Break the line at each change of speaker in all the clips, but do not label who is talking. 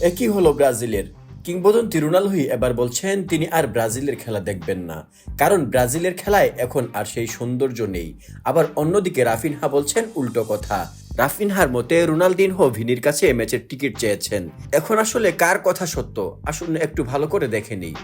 একই হলো ব্রাজিলের। কিংবদন্তি রোনালদোই এবার বলছেন, তিনি আর ব্রাজিলের খেলা দেখবেন না। কারণ ব্রাজিলের খেলায় এখন আর সেই সৌন্দর্য নেই। আবার অন্যদিকে রাফিনহা বলছেন, উল্টো কথা। রাফিনহার মতে রোনালদিনহো ভিনির কাছে ম্যাচের টিকিট চেয়েছেন। এখন আসলে কার কথা সত্য? আসুন একটু ভালো করে দেখে নিই।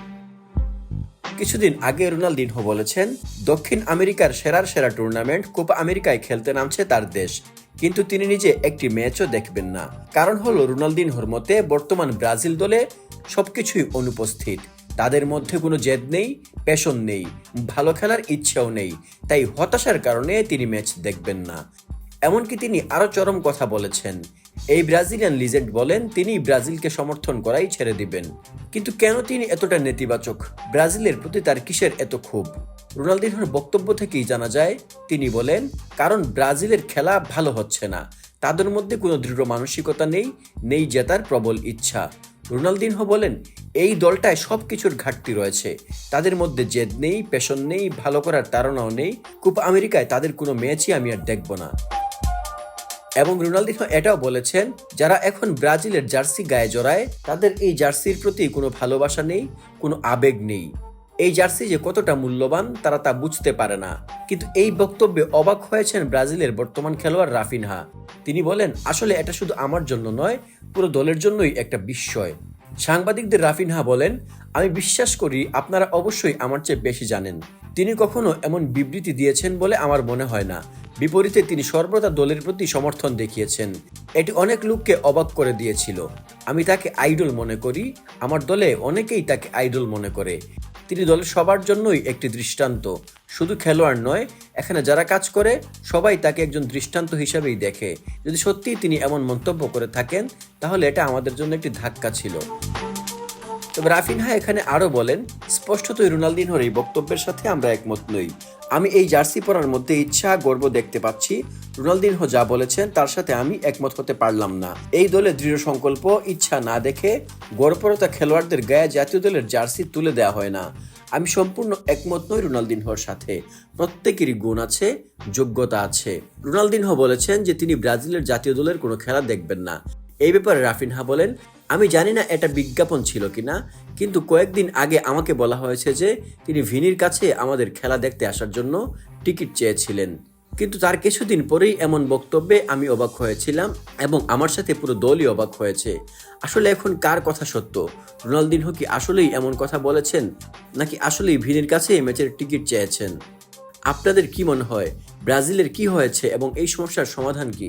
কিছুদিন আগে রোনালদিনহো বলেছেন, দক্ষিণ আমেরিকার সেরার সেরা টুর্নামেন্ট কোপা আমেরিকায় খেলতে নামছে তার দেশ। কিন্তু তিনি নিজে একটি ম্যাচও দেখবেন না। কারণ হলো রোনালদিনহোর মতে বর্তমান ব্রাজিল দলে সবকিছুই অনুপস্থিত। তাদের মধ্যে কোনো জেদ নেই, প্যাশন নেই, ভালো খেলার ইচ্ছেও নেই। তাই হতাশার কারণে তিনি ম্যাচ দেখবেন না। এমনকি তিনি আরও চরম কথা বলেছেন। এই ব্রাজিলিয়ান লিজেন্ড বলেন তিনি ব্রাজিলকে সমর্থন করাই ছেড়ে দিবেন। কিন্তু কেন তিনি এতটা নেতিবাচক? ব্রাজিলের প্রতি তার কিসের এত ক্ষোভ? রোনালদিনহোর বক্তব্য থেকেই জানা যায়, তিনি বলেন, কারণ ব্রাজিলের খেলা ভালো হচ্ছে না। তাদের মধ্যে কোনো দৃঢ় মানসিকতা নেই নেই জেতার প্রবল ইচ্ছা। রোনালদিনহো বলেন, এই দলটায় সব কিছুর ঘাটতি রয়েছে। তাদের মধ্যে জেদ নেই পেশন নেই, ভালো করার তাড়নাও নেই। কোপা আমেরিকায় তাদের কোনো ম্যাচই আমি আর দেখব না। এবং রোনালদিনহো এটাও বলেছেন, যারা এখন ব্রাজিলের জার্সি গায়ে জড়ায়, তাদের এই জার্সির প্রতি কোনো ভালোবাসা নেই, কোনো আবেগ নেই। এই জার্সি যে কতটা মূল্যবান, তারা তা বুঝতে পারে না। কিন্তু এই বক্তব্যে অবাক হয়েছেন ব্রাজিলের বর্তমান খেলোয়াড় রাফিনহা। তিনি বলেন, আসলে এটা শুধু আমার জন্য নয়, পুরো দলের জন্যই একটা বিস্ময়। সাংবাদিকদের রাফিনহা বলেন, আমি বিশ্বাস করি আপনারা অবশ্যই আমার চেয়ে বেশি জানেন। তিনি কখনো এমন বিবৃতি দিয়েছেন বলে আমার মনে হয় না। বিপরীতে তিনি সর্বদা দলের প্রতি সমর্থন দেখিয়েছেন। এটি অনেক লোককে অবাক করে দিয়েছিল। আমি তাকে আইডল মনে করি। আমার দলে অনেকেই তাকে আইডল মনে করে। তিনি দলের সবার জন্যই একটি দৃষ্টান্ত। শুধু খেলোয়াড় নয়, এখানে যারা কাজ করে, সবাই তাকে একজন দৃষ্টান্ত হিসাবেই দেখে। যদি সত্যিই তিনি এমন মন্তব্য করে থাকেন, তাহলে এটা আমাদের জন্য একটি ধাক্কা ছিল। তবে রাফিনহা এখানে আরও বলেন, স্পষ্টতই রোনালদিনহোর এই বক্তব্যের সাথে আমরা একমত নই। আমি এই জার্সি পরার মধ্যে ইচ্ছা, গর্ব দেখতে পাচ্ছি। রোনালদিনহো যা বলেছেন, তার সাথে আমি একমত হতে পারলাম না। এই দলে দৃঢ় সংকল্প, ইচ্ছা না দেখে গর্বরতা খেলোয়াড়দের গায়ে জাতীয় দলের জার্সি তুলে দেওয়া হয় না। আমি সম্পূর্ণ একমত নই রোনালদিনহোর সাথে। প্রত্যেকেরই গুণ আছে, যোগ্যতা আছে। রোনালদিনহো বলেছেন যে তিনি ব্রাজিলের জাতীয় দলের কোনো খেলা দেখবেন না। এই ব্যাপারে রাফিনহা বলেন আমি জানি না এটা বিজ্ঞাপন ছিল কিনা, কিন্তু কয়েকদিন আগে আমাকে বলা হয়েছে যে তিনি ভিনির কাছে আমাদের খেলা দেখতে আসার জন্য টিকিট চেয়েছিলেন। কিন্তু তার কিছুদিন পরেই এমন বক্তব্যে আমি অবাক হয়েছিলাম এবং আমার সাথে পুরো দলই অবাক হয়েছে। আসলে এখন কার কথা সত্য? রোনালদিনহো কি আসলেই এমন কথা বলেছেন, নাকি আসলেই ভিনির কাছে ম্যাচের টিকিট চেয়েছেন? আপনাদের কি মনে হয়? ব্রাজিলের কি হয়েছে এবং এই সমস্যার সমাধান কি?